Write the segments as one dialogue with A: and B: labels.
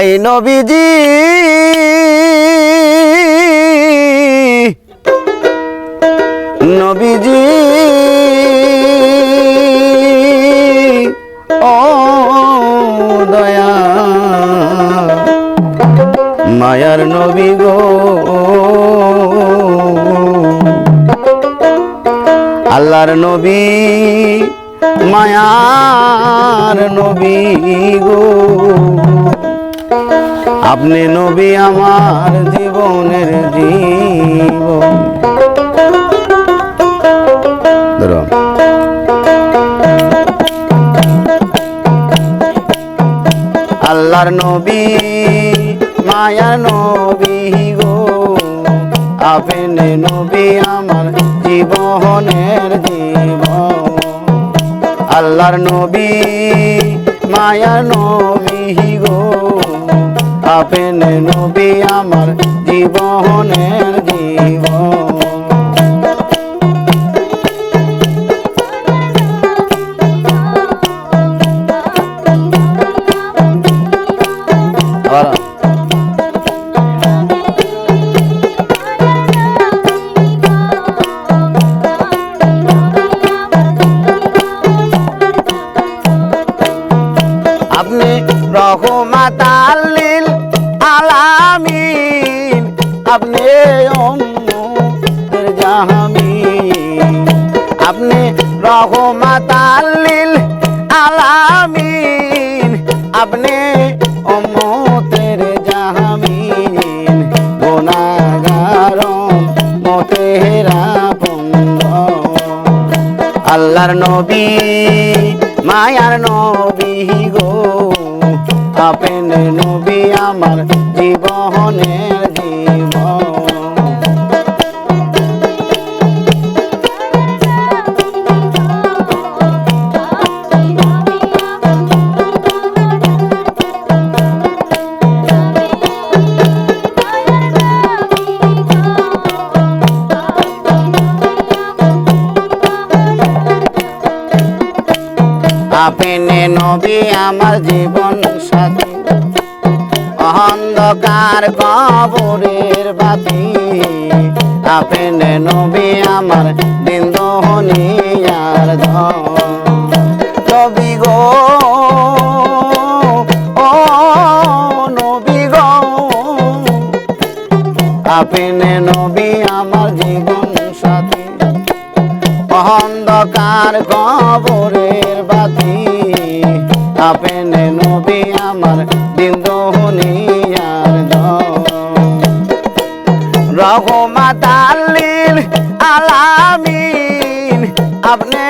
A: High নবীজি। নবীজি। ও দয়া মায়ার নবী গো। আল্লাহর নবী মায়ার নবী গো। আপনি নবী আমার জীবনের জীবন ধরো। আল্লাহর নবী মায়া নবী গো। আপনি নবী আমার জীবনের জীবন আল্লাহর নবী মায়া নবী গো। আপনি নবী আমার জীবনের জীবন। আপনি জাহামিন আপনি রহমাতাল্লিল আলামিন। আপনি অম্মতের জাহামিন। গুনাগার মতেরা আল্লাহর নবী, মায়ার নবী গো। আপন নবী আমার জীবন নবী আমার জীবন সাথী। অন্ধকার কবরের বাতি। আপনি নবী আমার দিন দহনিয়ার গো, ও নবী গো, আপনি নবী আমার জীবন সাথী। অন্ধকার কবরের বাতি আপনি নবী আমার দিন দোহনিয়ার রহমাত আলামিন আপনি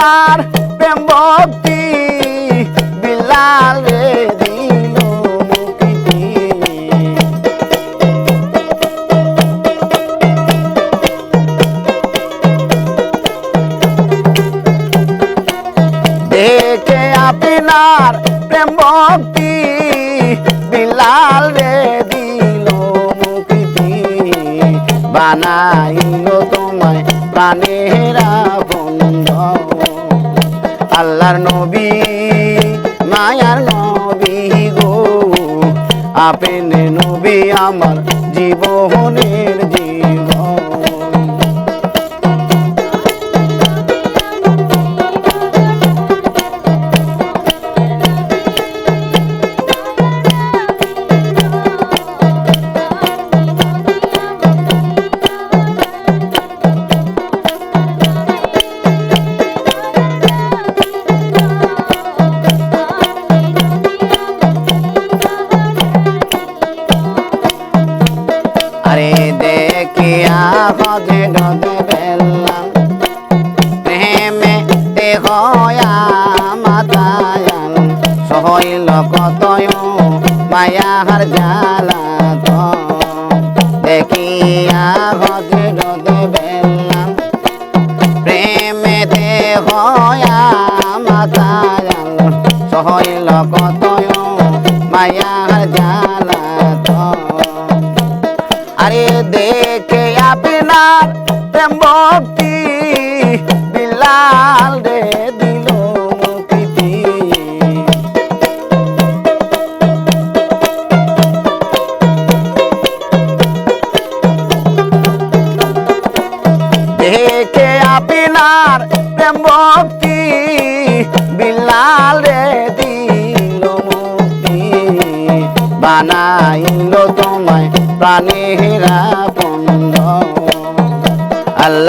A: তার প্রেম ভক্তি। বিলাল রে দিল মুক্তি দেখে আপনার প্রেম ভক্তি। বিলাল রে দিল মুক্তি বানাইল তোমায় প্রাণেরা আল্লাহর নবী মায়ার নবী গো। আপেন নবী আমার জীবনের মায়ার জালা তো দেখিয়া ডদে বেলাম। প্রেমে দেহয়া মাতায়াল সহইল কতয় মায়ার জালা তো আরে দেখে আপনার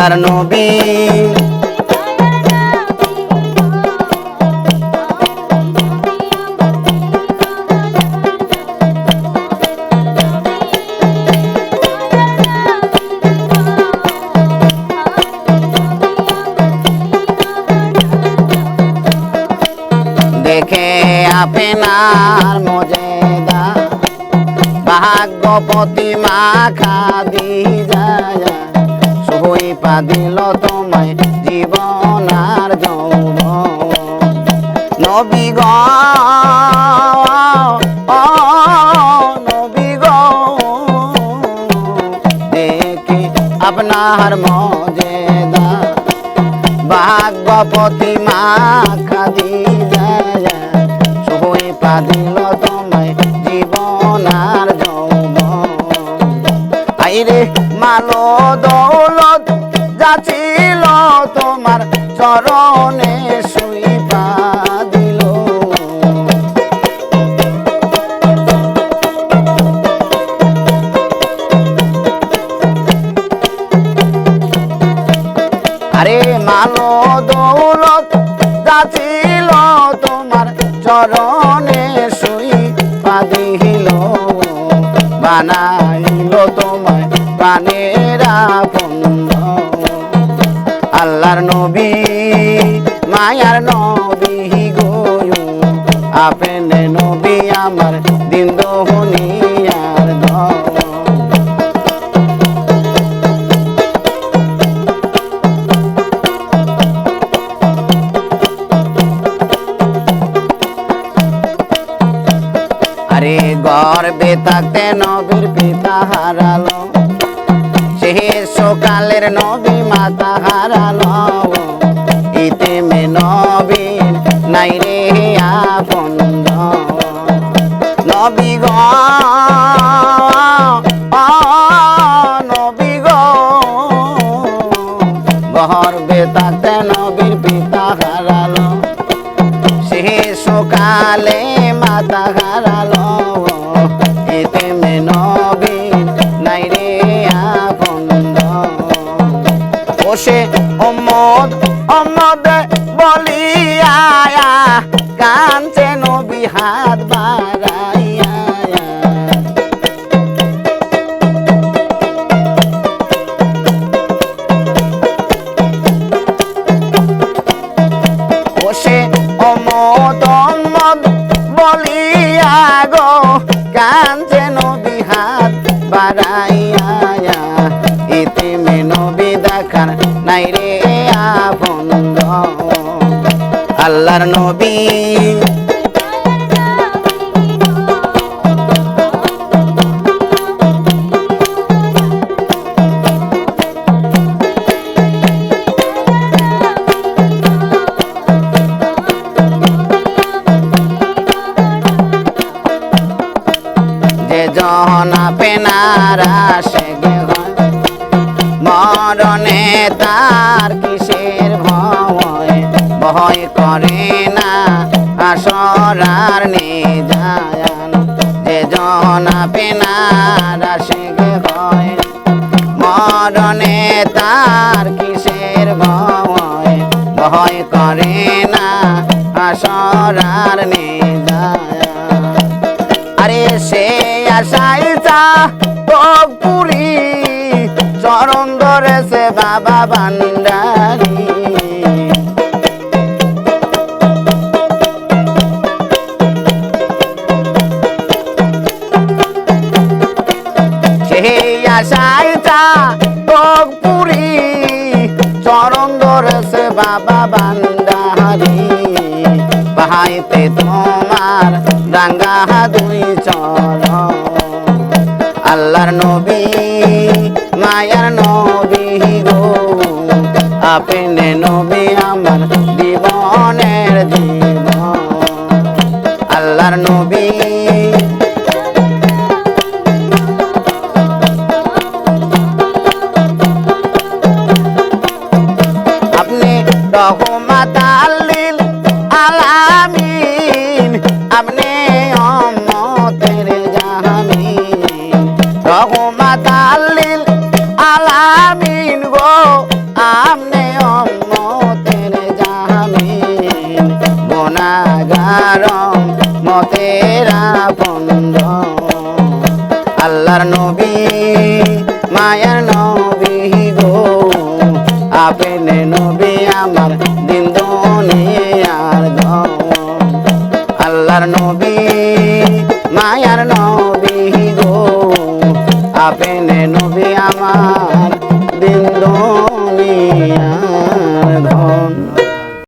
A: আল্লাহর নবী। দেখে আপনার মজেদা ভাগ্যপতি মা খাদি যায় সই দিল তোমায় জীবন আর যৌব নবী গ আপনার মজেদা ভাগ্যপতি মা যাচিল তোমার চরণে শুই পাদিল বানাইল তোমায় বন্ধ আল্লাহর নবী, মায়ার নবী গো, আপেনে নবী আমার দিন সকালের নবী মাতা হারালো ইতিমে নবীন নাই রে আপন নবী গ নবী গহর গর্বে ṣe ọmọ আল্লাহর নবী। আসরার নিজায়ান, যে জনা পেনার আশেক হয় মরণে তার কিসের ভয়? ভয় করে না আসরার নিজায়ান। আরে সে আশাই চা পুরি চরণ বাবা ভান্ডারি পাহাইতে তোমার রাঙ্গা দুই চরণ। আল্লাহর নবী, মায়ার নবী গো। আপনি নবী আমার জীবনের জীবন। আল্লাহর নবী, আপনি রহমাত আল্লাহর নবী মায়ার নবী গো। আপনি নবী আমার